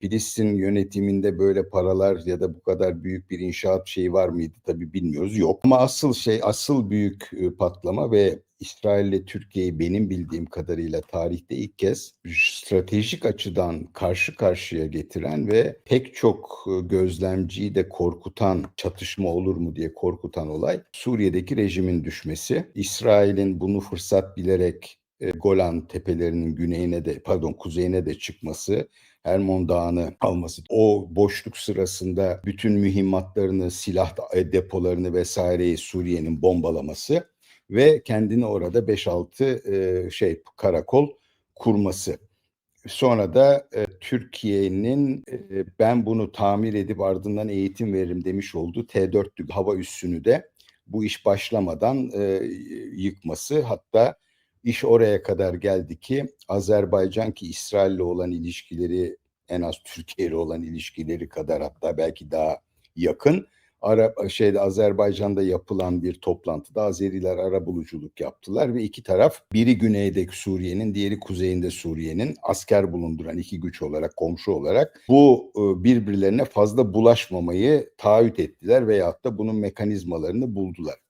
Filistin yönetiminde böyle paralar ya da bu kadar büyük bir inşaat şeyi var mıydı tabii bilmiyoruz. Yok. Ama asıl şey, asıl büyük e, patlama ve İsrail ile Türkiye'yi benim bildiğim kadarıyla tarihte ilk kez stratejik açıdan karşı karşıya getiren ve pek çok e, gözlemciyi de korkutan çatışma olur mu diye korkutan olay Suriye'deki rejimin düşmesi. İsrail'in bunu fırsat bilerek e, Golan tepelerinin güneyine de pardon kuzeyine de çıkması Hermon Dağı'nı alması, o boşluk sırasında bütün mühimmatlarını, silah depolarını vesaireyi Suriye'nin bombalaması ve kendini orada 5-6 e, şey karakol kurması. Sonra da e, Türkiye'nin e, ben bunu tamir edip ardından eğitim veririm demiş olduğu T-4 hava üssünü de bu iş başlamadan e, yıkması hatta iş oraya kadar geldi ki Azerbaycan ki İsrail'le olan ilişkileri en az Türkiye ile olan ilişkileri kadar hatta belki daha yakın. Ara, şeyde Azerbaycan'da yapılan bir toplantıda Azeriler ara buluculuk yaptılar ve iki taraf biri güneydeki Suriye'nin diğeri kuzeyinde Suriye'nin asker bulunduran iki güç olarak komşu olarak bu e, birbirlerine fazla bulaşmamayı taahhüt ettiler veyahut da bunun mekanizmalarını buldular.